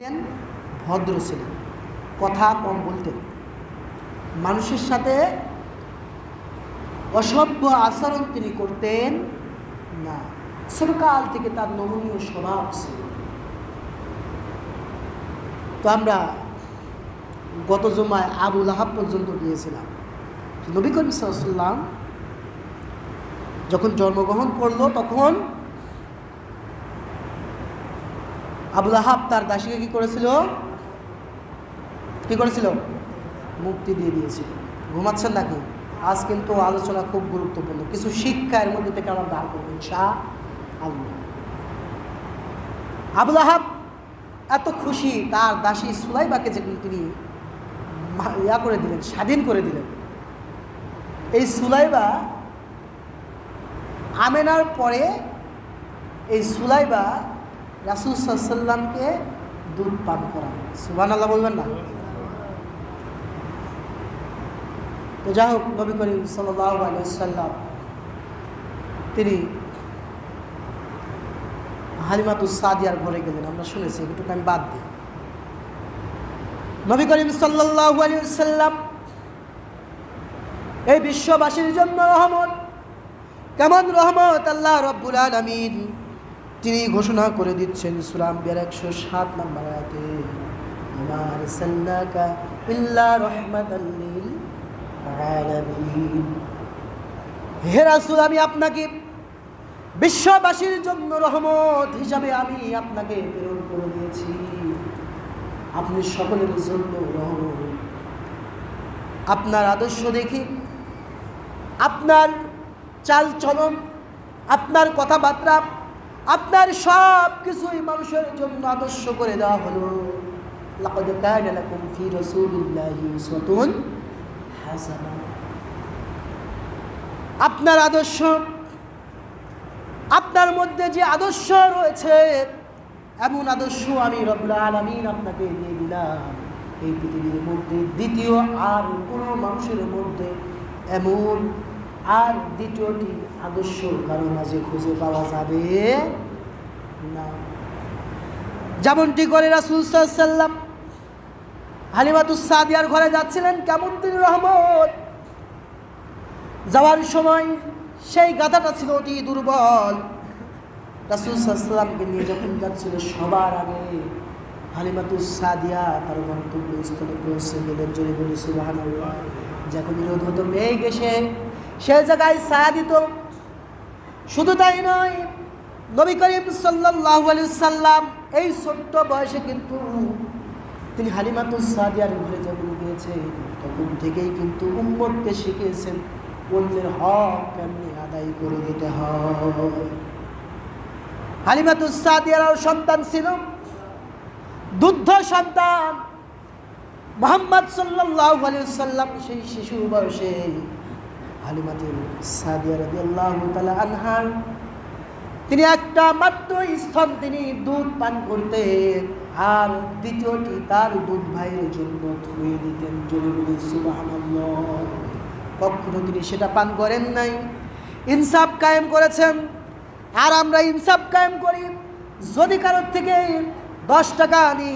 ছিলেন, ভদ্র ছিলেন। কথা কম বলতেন। মানুষের সাথে অসভ্য আচরণ তিনি করতেন না। ছোটকাল থেকে তার নমনীয় স্বভাব ছিল। তো আমরা গত জমায় আবুল আহাব পর্যন্ত গিয়েছিলাম। নবী করিম সাল্লাম যখন জন্মগ্রহণ করল, তখন আবুল আহাব তার দাসীকে কি করেছিল? কি করেছিল? মুক্তি দিয়ে দিয়েছিল। ঘুমাচ্ছেন নাকি? আজ কিন্তু আলোচনা খুব গুরুত্বপূর্ণ। কিছু শিক্ষা এর মধ্যে থেকে আমরা বার করব শাহ আল্লাহ আবুল আহাব এত খুশি, তার দাসী সুলাইবাকে যে তিনি ইয়া করে দিলেন, স্বাধীন করে দিলেন। এই সুলাইবা আমেনার পরে এই সুলাইবা রাসুল সাল্লামকে দুধ পান করা। সুবান আল্লাহ বলবেন না? তো যাই হোক, নবী করিম সাল্লাম তিনি হালিমাতুস সাদিয়ার ঘরে গেলেন। আমরা শুনেছি একটু আমি বাদ দিই। নবী করিম সাল্লাম এই বিশ্ববাসীর জন্য রহমত। কেমন রহমত? আল্লাহ রব্বুল আলমিন। তিনি ঘোষণা করে দিচ্ছেন সুরাম বিয়ার একশো সাত নম্বর আয়াতে, আমার সাল্লাকা ইল্লা আলামিন। হে রাসুল, আমি আপনাকে বিশ্ববাসীর জন্য রহমত হিসাবে আমি আপনাকে প্রেরণ করে দিয়েছি। আপনি সকলের জন্য রহমত। আপনার আদর্শ দেখি, আপনার চাল চলন, আপনার কথাবার্তা আপনার সব কিছুই মানুষের জন্য আদর্শ করে দেওয়া হলো। লাকাদ কানা লাকুম ফি রাসূলিল্লাহি উসওয়াতুন হাসানাহ আপনার আদর্শ, আপনার মধ্যে যে আদর্শ রয়েছে, এমন আদর্শ আমি রব্বুল আলামিন আপনাকে দিয়ে দিলাম। এই পৃথিবীর মধ্যে দ্বিতীয় আর কোনো মানুষের মধ্যে এমন আর দ্বিতীয়টি আদর্শ কারও মাঝে খুঁজে পাওয়া যাবে না। যেমনটি করে রাসুল সাল্লাম হালিমাতুস সাদিয়ার ঘরে যাচ্ছিলেন, কেমন তিনি রহমত। যাওয়ার সময় সেই গাধাটা ছিল অতি দুর্বল। রাসুল সাল্লামকে নিয়ে যখন যাচ্ছিল, সবার আগে হালিমাতুস সাদিয়া তার গন্তব্যস্থলে পৌঁছে গেলেন। জোরে বলি সুবাহান যখন বিরোধ হতো মেয়ে গেছে সে জায়গায় ছায়া দিত। শুধু তাই নয়, নবী করিম সাল্লাহ সাল্লাম এই ছোট্ট বয়সে কিন্তু তিনি হালিমাতুস সাদিয়ার ঘরে যখন গিয়েছে তখন থেকেই কিন্তু উম্মতকে শিখিয়েছেন, অন্যের হক কেমনি আদায় করে দিতে হয়। হালিমাতুস সাদিয়ারও সন্তান ছিল, দুগ্ধ সন্তান। মোহাম্মদ সাল্লাহ সাল্লাম সেই শিশু বয়সে হালিমাতুল সাদিয়া রাদিয়াল্লাহু তাআলা তিনি একটা মাত্র স্তন তিনি দুধ পান করতেন আর দ্বিতীয়টি তার দুধ ভাইয়ের জন্য ধুয়ে দিতেন জোরে বলে কখনো তিনি সেটা পান করেন নাই। ইনসাফ কায়েম করেছেন, আর আমরা ইনসাফ কায়েম করি। যদি কারোর থেকে দশ টাকা আনি,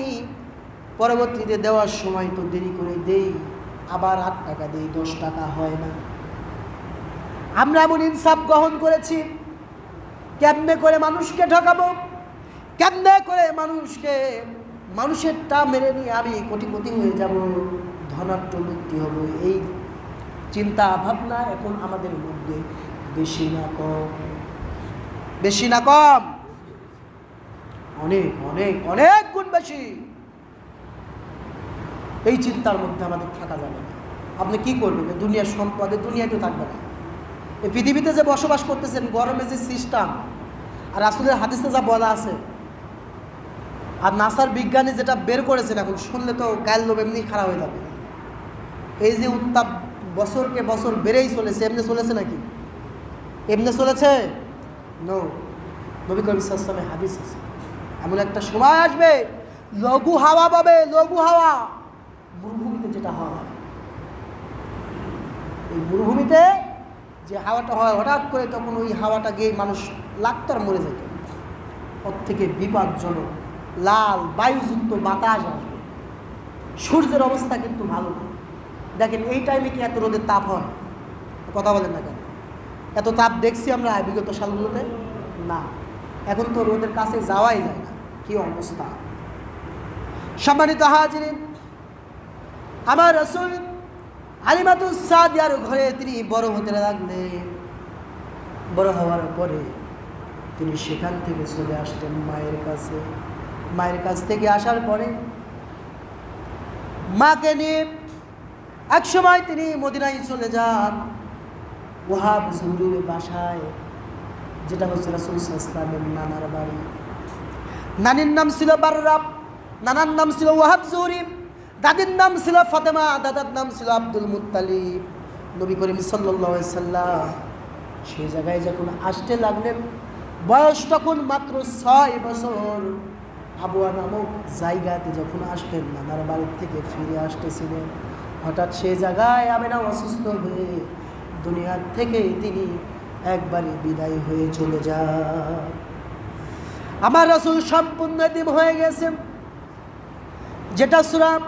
পরবর্তীতে দেওয়ার সময় তো দেরি করে দেই, আবার আট টাকা দেই, দশ টাকা হয় না। আমরা এমন ইনসাফ গ্রহণ করেছি। কেমনে করে মানুষকে ঠকাবো? কেমনে করে মানুষকে মানুষেরটা মেরে নিয়ে আমি কোটিপতি হয়ে যাব? ধনাঢ্য ব্যক্তি হব। এই চিন্তা ভাবনা এখন আমাদের মধ্যে বেশি না কম। বেশি না কম। অনেক অনেক অনেক গুণ বেশি। এই চিন্তার মধ্যে আমাদের থাকা যাবে না। আপনি কি করবেন? দুনিয়ার সম্পদে দুনিয়ায় তো থাকবে না। এই পৃথিবীতে যে বসবাস করতেছেন, গরমে যে সিস্টেম আর আসলে হাদিসে যা বলা আছে, আর নাসার বিজ্ঞানী যেটা বের করেছেন এখন, শুনলে তো গায়ের লোভ এমনি খারাপ হয়ে যাবে। এই যে উত্তাপ বছরকে বছর বেড়েই চলেছে, এমনি চলেছে নাকি? এমনি চলেছে? নবী করিম হাদিস আছে। এমন একটা সময় আসবে, লঘু হাওয়া পাবে, লঘু হাওয়া। মরুভূমিতে যেটা হয় এই মরুভূমিতে যে হাওয়াটা হয়, হঠাৎ করে তখন ওই হাওয়াটা গিয়ে মানুষ লাখতার মরে যেত। ওর থেকে বিপদজনক লাল, বায়ুযুক্ত বাতাস আসবে। সূর্যের অবস্থা কিন্তু ভালো না। দেখেন, এই টাইমে কি এত রোদের তাপ হয়? কথা বলেন না কেন? এত তাপ দেখছি আমরা বিগত সালগুলোতে? না। এখন তো রোদের কাছে যাওয়াই যায় না। কি অবস্থা? সম্মানিত হাজিরিন, আমার রসুল আলিমাতুল সাদিয়ার ঘরে তিনি বড় হতে লাগলেন। বড় হওয়ার পরে তিনি সেখান থেকে চলে আসতেন মায়ের কাছে। মায়ের কাছ থেকে আসার পরে মাকে নিয়ে এক সময় তিনি মদিনায় চলে যান। ওহাব জহুরের বাসায়, যেটা হচ্ছে রাসুল ইসলামের নানার বাড়ি। নানির নাম ছিল বাররাব, নানার নাম ছিল ওয়াহাব জহুরি। দাদির নাম ছিল ফাতেমা, দাদার নাম ছিল আব্দুল মুত্তালিব। নবী করিম সাল্লাহ সেই জায়গায় যখন আসতে লাগলেন, বয়স তখন মাত্র ছয় বছর। আবুয়া নামক জায়গাতে যখন আসতেন, নানার বাড়ির থেকে ফিরে আসতেছিলেন। হঠাৎ সে জায়গায় আমেনা অসুস্থ হয়ে দুনিয়ার থেকে তিনি একবারে বিদায় হয়ে চলে যান। আমার রসুল সম্পূর্ণ দিন হয়ে গেছে যেটা সুরাম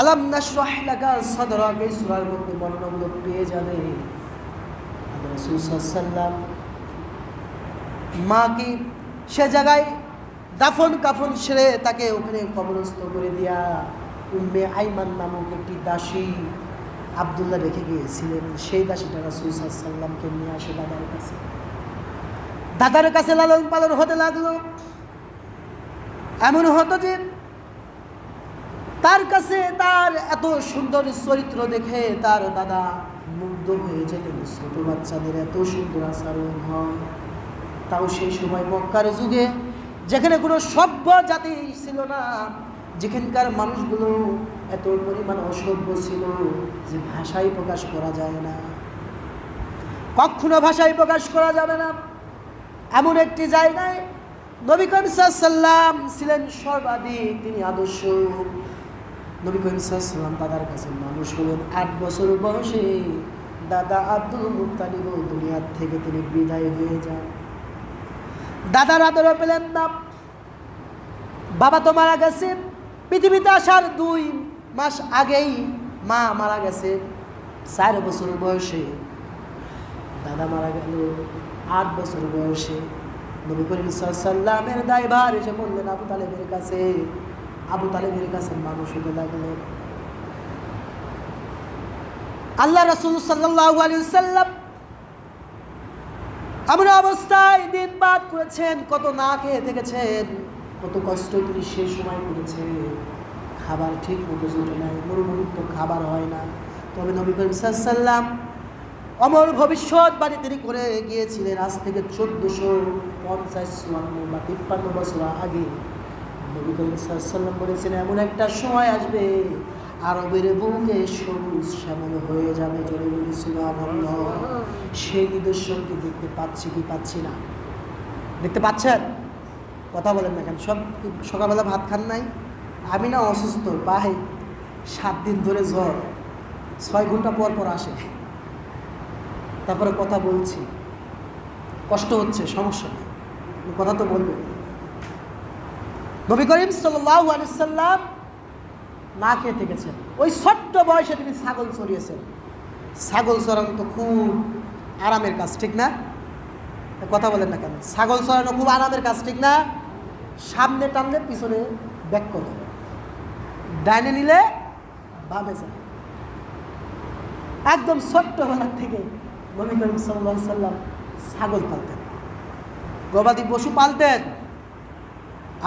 আলাম নাশরাহ লাকা সাদরাক এই সূরার মধ্যে বর্ণনাগুলো পেয়ে যাবে রাসূল সাল্লাল্লাম মা কি সে জায়গায় দাফন কাফন সেরে তাকে ওখানে কবরস্থ করে দিয়া উম্মে আইমান নামক একটি দাসী আবদুল্লাহ রেখে গিয়েছিলেন। সেই দাসীটা রাসূল সাল্লামকে নিয়ে আসে দাদার কাছে। দাদার কাছে লালন পালন হতে লাগল। এমন হতো যে তার কাছে তার এত সুন্দর চরিত্র দেখে তার দাদা মুগ্ধ হয়ে যেতেন। ছোট বাচ্চাদের এত সুন্দর আচরণ হয়। তাও সেই সময় মক্কার যুগে, যেখানে কোনো সভ্য জাতি ছিল না, যেখানকার মানুষগুলো এত পরিমাণ অসভ্য ছিল যে ভাষাই প্রকাশ করা যায় না। কখনো ভাষায় প্রকাশ করা যাবে না। এমন একটি জায়গায় নবী সাল্লাম ছিলেন সর্বাধিক তিনি আদর্শ। নবী করিম সাল্লাম দাদার কাছে মানুষ হলেন। আট বছর বয়সে দাদা আব্দুল মুক্তালিব দুনিয়ার থেকে তিনি বিদায় হয়ে যান। দাদার আদরও পেলেন না বাবা তো মারা গেছে। পৃথিবীতে আসার দুই মাস আগেই মা মারা গেছে। চার বছর বয়সে দাদা মারা গেল। আট বছর বয়সে নবী করিম সাল্লামের দায়ভার এসে বললেন, আবু তালেবের কাছে আবু তালেবের কাছে মানুষ হতে লাগলেন আল্লাহ রসুল সাল্লাম এমন অবস্থায় দিন বাদ করেছেন, কত না খেয়ে থেকেছেন, কত কষ্ট তিনি সে সময় করেছে খাবার ঠিক মতো জোটে নাই মরুভূমির তো খাবার হয় না। তবে নবী করিম সাল্লাম অমর ভবিষ্যৎবাণী তিনি করে গিয়েছিলেন আজ থেকে চোদ্দোশো পঞ্চাশ, চুয়ান্ন বা তিপ্পান্ন বছর আগে। নবী করিম সাল্লাম বলেছেন, এমন একটা সময় আসবে, আরবের বুকে সবুজ শ্যামল হয়ে যাবে জলে বলি সেই নিদর্শনকে দেখতে পাচ্ছি কি পাচ্ছি না? দেখতে পাচ্ছেন? কথা বলেন না কেন? সব সকালবেলা ভাত খান নাই? আমি না অসুস্থ ভাই সাত দিন ধরে জ্বর। ছয় ঘণ্টা পর পর আসে। তারপরে কথা বলছি। কষ্ট হচ্ছে, সমস্যা কথা তো বলবেন। নবী করিম আলিয়াল্লাম না খেয়ে থেকেছেন। ওই ছোট্ট বয়সে তিনি ছাগল চড়িয়েছেন। ছাগল চড়ানো তো খুব আরামের কাজ, ঠিক না? কথা বলেন না কেন? ছাগল চড়ানো খুব আরামের কাজ, ঠিক না? সামনে টানলে পিছনে ব্যাক করে। ডাইনে নিলে বামে যায় একদম ছোট্টবেলার থেকে নবী করিম সাল্লাম ছাগল পালতেন। গবাদি পশু পালতেন।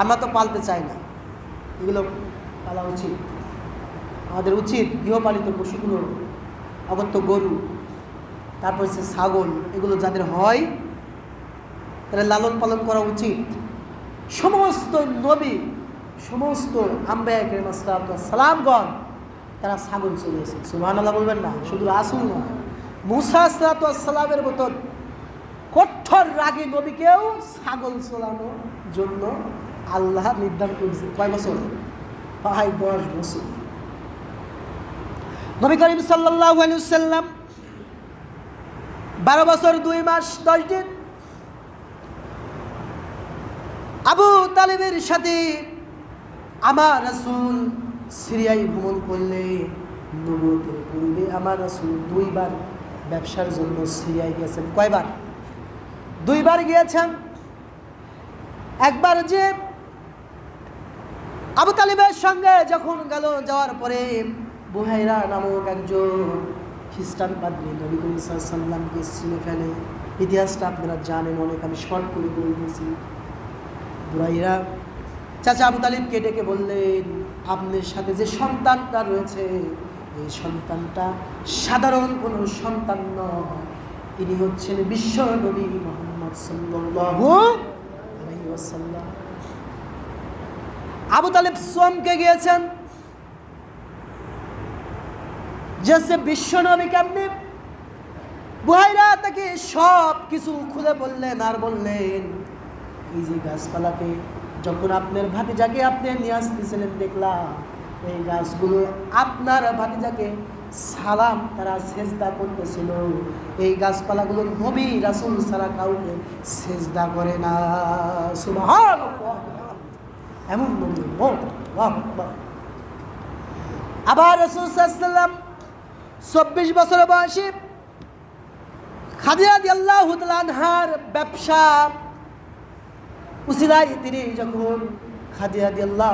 আমরা তো পালতে চাই না। এগুলো পালা উচিত। আমাদের উচিত গৃহপালিত পশুগুলো, অগত্য গরু, তারপর হচ্ছে ছাগল, এগুলো যাদের হয় তাহলে লালন পালন করা উচিত। সমস্ত নবী, সমস্ত আম্বায় তারা ছাগল চলেছে আল্লাহ বলবেন না, শুধু আসুন না মুসা সালামের মতন কঠোর রাগী নবীকেও ছাগল চলানোর জন্য আল্লাহ নির্ধারণ করেছে কয় বছর? প্রায় দশ বছর। নবী করিম সাল্লাম বারো বছর, দুই মাস, দশ দিন আবু তালিবের সাথে আমার রাসূল সিরিয়ায় ভ্রমণ করলে নবুয়তের পূর্বে আমার রাসূল দুইবার ব্যবসার জন্য সিরিয়ায় গিয়েছেন। কয়বার? দুইবার গিয়েছেন। একবার যে আবু তালিবের সঙ্গে যখন গেল, যাওয়ার পরে বুহাইরা নামক একজন খ্রিস্টান পাদ্রী নবী করিম সাল্লামকে চিনে ফেলে। ইতিহাসটা আপনারা জানেন, অনেক আমি শর্ট করে বলে দিয়েছি। বুড়াইরা চাচা আবু তালিবকে ডেকে বললেন, আপনার সাথে যে সন্তানটা রয়েছে, এই সন্তানটা সাধারণ কোনো সন্তান নয়। তিনি হচ্ছেন বিশ্ব নবী মোহাম্মদ সাল্লাল্লাহু আলাইহি ওয়াসাল্লাম। আবু তালেব সোমকে গিয়েছেন? যে সে বিশ্ব নবী কেমনি? বুহাইরা তাকে সব কিছু খুলে বললেন আর বললেন, এই যে গাছপালাকে যখন আপনার ভাতিজাকে আপনি নিয়ে আসতেছিলেন দেখলাম, এই গাছগুলো আপনার ভাতিজাকে সালাম তারা সেজদা করতেছিল। এই গাছপালাগুলো নবী রাসুল সারা কাউকে সেজদা করে না। সুবহানাল্লাহ। এমন আবার রসুল সাল্লাম চব্বিশ বছর বয়সী খাদিয়া দিয়াল্লাহ আনহার ব্যবসা উসিলাই তিনি যখন খাদিয়া দিয়াল্লাহ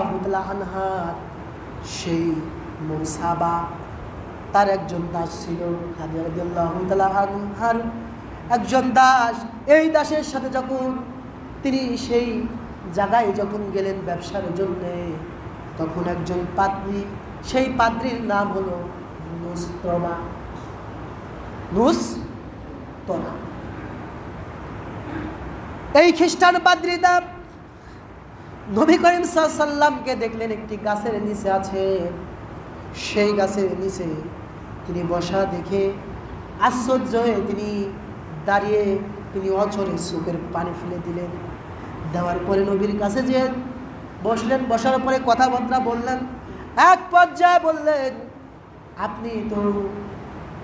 আনহার সেই মনসাবা, তার একজন দাস ছিল খাদিয়া দিয়াল্লাহ আনহার একজন দাস। এই দাসের সাথে যখন তিনি সেই জায়গায় যখন গেলেন ব্যবসার জন্যে, তখন একজন পাত্রী সেই পাত্রীর নাম হলো নুস্তমা। নুস তনা এই খ্রিস্টান পাদ্রীরা নবী করিম সাল্লামকে দেখলেন, একটি গাছের নিচে আছে। সেই গাছের নিচে তিনি বসা দেখে আশ্চর্য হয়ে তিনি দাঁড়িয়ে তিনি অচরে চোখের পানি ফেলে দিলেন। দেওয়ার পরে নবীর কাছে যে বসলেন, বসার পরে কথাবার্তা বললেন, এক পর্যায়ে বললেন, আপনি তো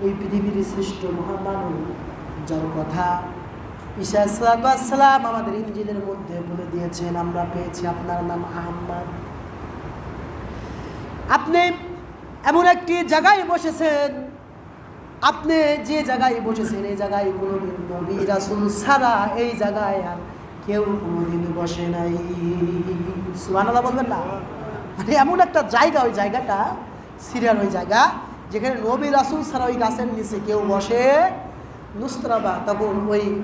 এই পৃথিবীর শ্রেষ্ঠ মহামানব, যার কথা ঈশা আমাদের ইঞ্জিনের মধ্যে বলে দিয়েছেন, আমরা পেয়েছি আপনার নাম আহম্মদ। আপনি এমন একটি জায়গায় বসেছেন, আপনি যে জায়গায় বসেছেন, এই জায়গায় কোনোদিন নবী রাসুল ছাড়া এই জায়গায় আর কেউ কোনোদিন বসে নাই। সুবহানাল্লাহ বলবেন না। মানে এমন একটা জায়গা, ওই জায়গাটা সিরিয়ার ওই জায়গা, যেখানে নবী রাসুল ছাড়া ওই গাছের নিচে কেউ বসে নুস্তরাবা তখন ওই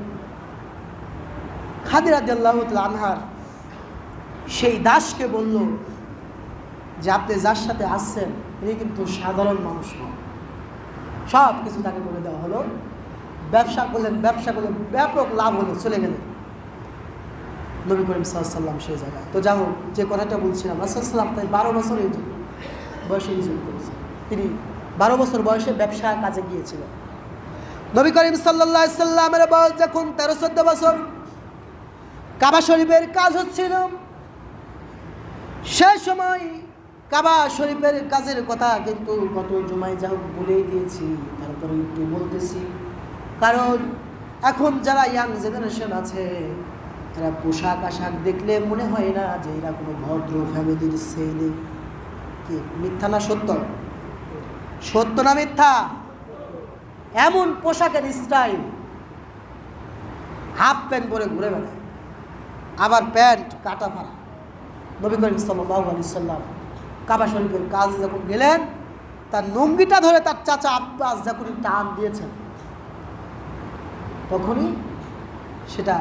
খাদিরাদ্দাল্লাহ আনহার সেই দাসকে বলল যে, আপনি যার সাথে আসছেন তিনি কিন্তু সাধারণ মানুষ নন। সব কিছু তাকে বলে দেওয়া হলো। ব্যবসা করলেন ব্যবসা করলেন, ব্যাপক লাভ হলো, চলে গেলেন। নবী করিম সাল্লাম সেই জায়গায়। তো যাই যে কথাটা বলছিলাম রাসাল্লাম তাই বারো বছর এই বয়সে হিজুর করেছে। তিনি বারো বছর বয়সে ব্যবসা কাজে গিয়েছিলেন নবী করিম সাল্লামের বয়স যখন তেরো, চোদ্দ বছর, কাবা শরীফের কাজ হচ্ছিল। সে সময় কাবা শরীফের কাজের কথা কিন্তু গত জমায় যা হোক বলেই দিয়েছি তারপরে একটু বলতেছি। কারণ এখন যারা ইয়াং জেনারেশন আছে এরা পোশাক আশাক দেখলে মনে হয় না যে এরা কোনো ভদ্র ফ্যামিলির ছেলে। কি? মিথ্যা না সত্য? সত্য না মিথ্যা? এমন পোশাকের স্টাইল হাফ প্যান্ট পরে ঘুরে বেড়ায়। আবার প্যান্ট কাটা ফাড়া নবী করিম সাল্লাহ সাল্লাম কাবা শরীফের কাজ যখন গেলেন, তার লুঙ্গিটা ধরে তার চাচা আব্বাস যখন টান দিয়েছেন, তখনই সেটা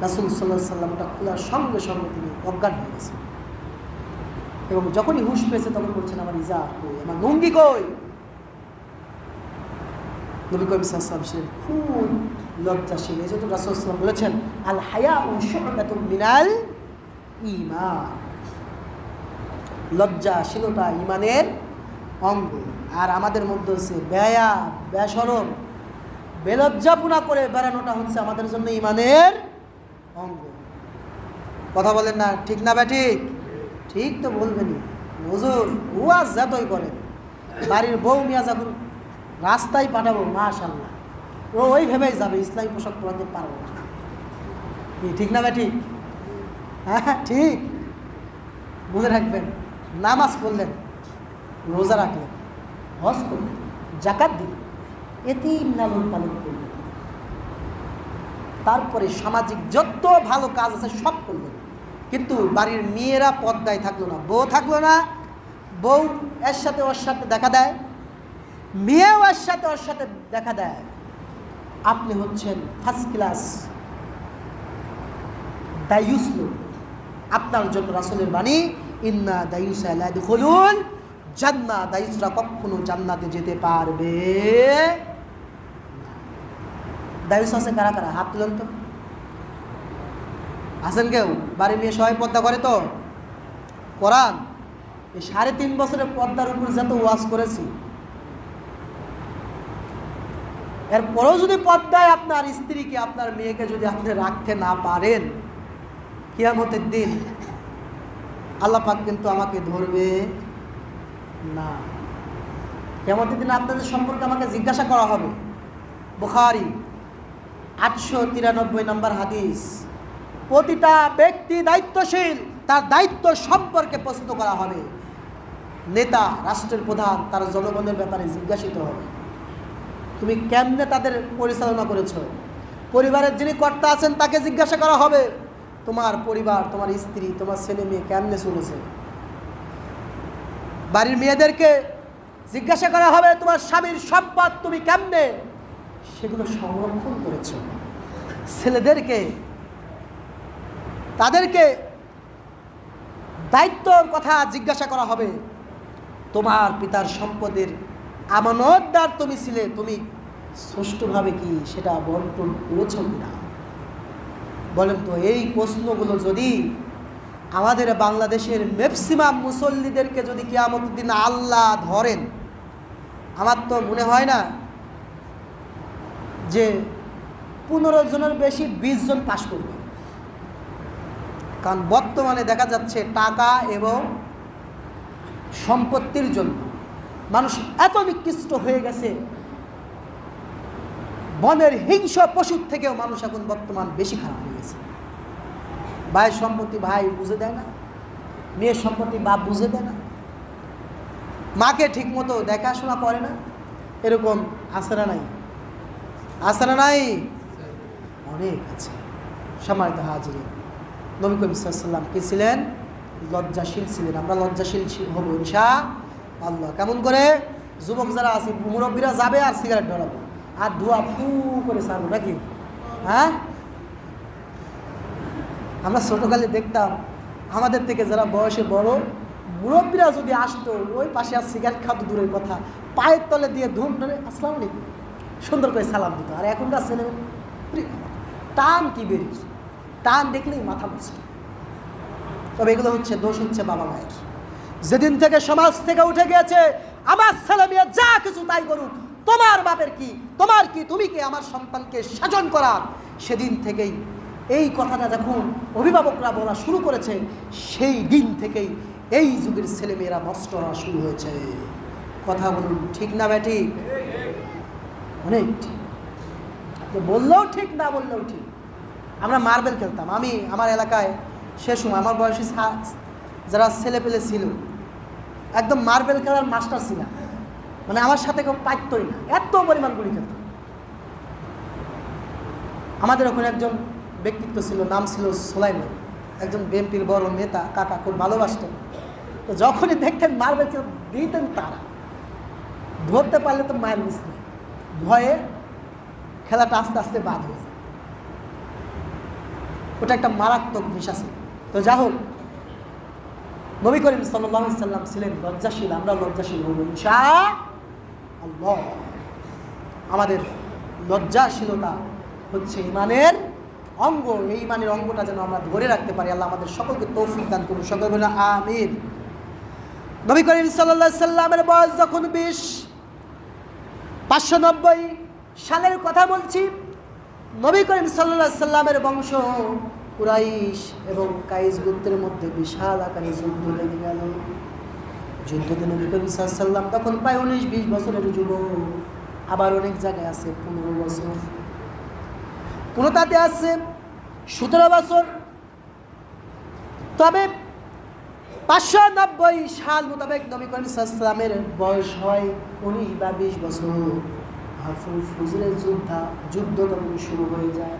রাসুল সাল্লাহ সাল্লামটা খোলার সঙ্গে সঙ্গে তিনি অজ্ঞান হয়ে গেছেন। এবং যখনই হুশ পেয়েছে তখন বলছেন, আমার ইজা কই? আমার লুঙ্গি কই? নবী করিম সাল্লাম সে খুব লজ্জাশীল এই জন্য রাসুল সাল্লাম বলেছেন, আল হায়া মিনাল ইমান লজ্জাশীলতা ইমানের অঙ্গ। আর আমাদের মধ্যে হচ্ছে ব্যয়া বেসরম বেলজ্জাপুনা করে বেড়ানোটা হচ্ছে আমাদের জন্য ইমানের কথা বলেন না, ঠিক না ব্যাঠিক ঠিক তো বলবেনই। হুজুর ওয়াজ যতই করেন, বাড়ির বউ মিয়া যখন রাস্তায় পাঠাবো মাশাল্লাহ ও ওই ভেবেই যাবে, ইসলামী পোশাক পরাতে পারব না। ঠিক না ব্যাঠিক হ্যাঁ ঠিক। বুঝে রাখবেন, নামাজ পড়লেন, রোজা রাখলেন, হজ করলেন, জাকাত দিলেন এতেই লালন পালন করলেন। তারপরে সামাজিক যত ভালো কাজ আছে সব করলেন কিন্তু বাড়ির মেয়েরা পদ্মায় থাকল না, বউ থাকল না। বউ এর সাথে ওর সাথে দেখা দেয়, মেয়েও এর সাথে ওর সাথে দেখা দেয়। আপনি হচ্ছেন ফার্স্ট ক্লাস দায়ুস আপনার জন্য রাসুলের বাণী, ইন্না দায়ুসা খুলুন জান্না দায়ুসরা কখনো জান্নাতে যেতে পারবে। দায়ুস আছে কারা কারা? হাত তুলেন তো। আছেন কেউ? বাড়ি নিয়ে সবাই পদ্মা করে তো? করান এই সাড়ে তিন বছরের পদ্মার উপর যত ওয়াজ করেছি, এরপরেও যদি পদ্মায় আপনার স্ত্রীকে, আপনার মেয়েকে যদি আপনি রাখতে না পারেন, কিয়ামতের দিন আল্লাহ পাক কিন্তু আমাকে ধরবে না। কিয়ামতের দিন আপনাদের সম্পর্কে আমাকে জিজ্ঞাসা করা হবে। বুখারি আটশো তিরানব্বই নম্বর হাদিস। প্রতিটা ব্যক্তি দায়িত্বশীল, তার দায়িত্ব সম্পর্কে প্রশ্ন করা হবে। নেতা, রাষ্ট্রের প্রধান, তার জনগণের ব্যাপারে জিজ্ঞাসিত হবে। তুমি কেমনে তাদের পরিচালনা করেছ? পরিবারের যিনি কর্তা আছেন, তাকে জিজ্ঞাসা করা হবে। তোমার পরিবার, তোমার স্ত্রী, তোমার ছেলে মেয়ে কেমনে চলেছে? বাড়ির মেয়েদেরকে জিজ্ঞাসা করা হবে, তোমার স্বামীর সম্পদ তুমি কেমনে সেগুলো সংরক্ষণ করেছ। ছেলেদেরকে, তাদেরকে দায়িত্বর কথা জিজ্ঞাসা করা হবে, তোমার পিতার সম্পদের আমানতদার তুমি ছিলে, তুমি সুষ্ঠুভাবে কি সেটা বন্টন করেছ কিনা? বলেন তো, এই প্রশ্নগুলো যদি আমাদের বাংলাদেশের ম্যাক্সিমাম মুসল্লিদেরকে যদি কেয়ামত দিন আল্লাহ ধরেন, আমার তো মনে হয় না যে পনেরো জনের বেশি বিশ জন পাশ করবে। কারণ বর্তমানে দেখা যাচ্ছে টাকা এবং সম্পত্তির জন্য মানুষ এত নিকৃষ্ট হয়ে গেছে। বনের হিংস্র পশুর থেকেও মানুষ এখন বর্তমান বেশি খারাপ হয়ে গেছে। ভাইয়ের সম্পত্তি ভাই বুঝে দেয় না, মেয়ের সম্পত্তি বাপ বুঝে দেয় না। মাকে ঠিকমতো দেখাশোনা করে না, এরকম আছে নাই। আছে না নাই? অনেক আছে। সম্মানিত হাজির নবী কি ছিলেন? লজ্জাশীল ছিলেন। আমরা লজ্জাশীল হব ইনশা আল্লাহ। কেমন করে? যুবক যারা আছে, মুরব্বীরা যাবে আর সিগারেট ধরাবো। আর ধোয়া ফু করে ছাড়বো নাকি? হ্যাঁ? আমরা ছোটোকালে দেখতাম, আমাদের থেকে যারা বয়সে বড়, মুরব্বীরা যদি আসতো, ওই পাশে আর সিগারেট খাতো দূরের কথা। পায়ের তলে দিয়ে ধুম ধরে, আসসালাম আলাইকুম। সুন্দর করে সালাম দিত। আর এখনকার ছেলে টান কি বেরিয়ে টান দেখলেই মাথা নষ্ট। তবে এগুলো হচ্ছে দোষ হচ্ছে বাবা মায়ের। যেদিন থেকে সমাজ থেকে উঠে গিয়েছে, আমার ছেলে মেয়ে যা কিছু তাই করুক, তোমার বাপের কি, তোমার কি, তুমি কি আমার সন্তানকে শাসন করার? সেদিন থেকেই এই কথাটা যখন অভিভাবকরা বলা শুরু করেছে, সেই দিন থেকেই এই যুগের ছেলেমেয়েরা নষ্ট হওয়া শুরু হয়েছে। কথা বলুন, ঠিক না ব্যাটি অনেক ঠিক। বললেও ঠিক, না বললেও ঠিক। আমরা মার্বেল খেলতাম। আমি আমার এলাকায় সে সময়, আমার বয়সী যারা ছেলে পেলে ছিল, একদম মার্বেল খেলার মাস্টার ছিলাম মানে আমার সাথে কেউ পাইতই না। এত পরিমাণ গুলি খেলতাম আমাদের ওখানে একজন ব্যক্তিত্ব ছিল, নাম ছিল সোলাইমান। একজন বিএনপির বড় নেতা, কাকা, খুব ভালোবাসতেন। তো যখনই দেখতেন মার্বেল দিতেন তারা। ধরতে পারলে তো মায়ের মিস নেই। ভয়ে খেলাটা আস্তে আস্তে বাদ হয়ে যায়। ওটা একটা মারাত্মক নেশা ছিল তো যা হোক, নবী করিম সাল্লাম ছিলেন লজ্জাশীল, আমরা লজ্জাশীল হব আমাদের লজ্জাশীলতা হচ্ছে ইমানের অঙ্গ। এই ইমানের অঙ্গটা যেন আমরা ধরে রাখতে পারি। আল্লাহ আমাদের সকলকে তৌফিক দান করুন। সকল বলে আমির নবী করিম সাল্লাহ সাল্লামের বয়স যখন বিশ পাঁচশো নব্বই সালের কথা বলছি। নবী করিম সাল্লাহ সাল্লামের বংশ কুরাইশ এবং কাইস গুপ্তের মধ্যে বিশাল আকারে যুদ্ধ লেগে গেল। যুদ্ধতে নবী করিম সাল্লাম তখন প্রায় উনিশ বিশ বছরের যুবক। আবার অনেক জায়গায় আছে পনেরো বছর। কোনোটাতে আছে সতেরো বছর। তবে পাঁচশো নব্বই সাল মোতাবেক নবী করিম সাল্লামের বয়স হয় উনিশ বা বিশ বছর। হাফুল ফুজরের যোদ্ধা, যুদ্ধ তখন শুরু হয়ে যায়।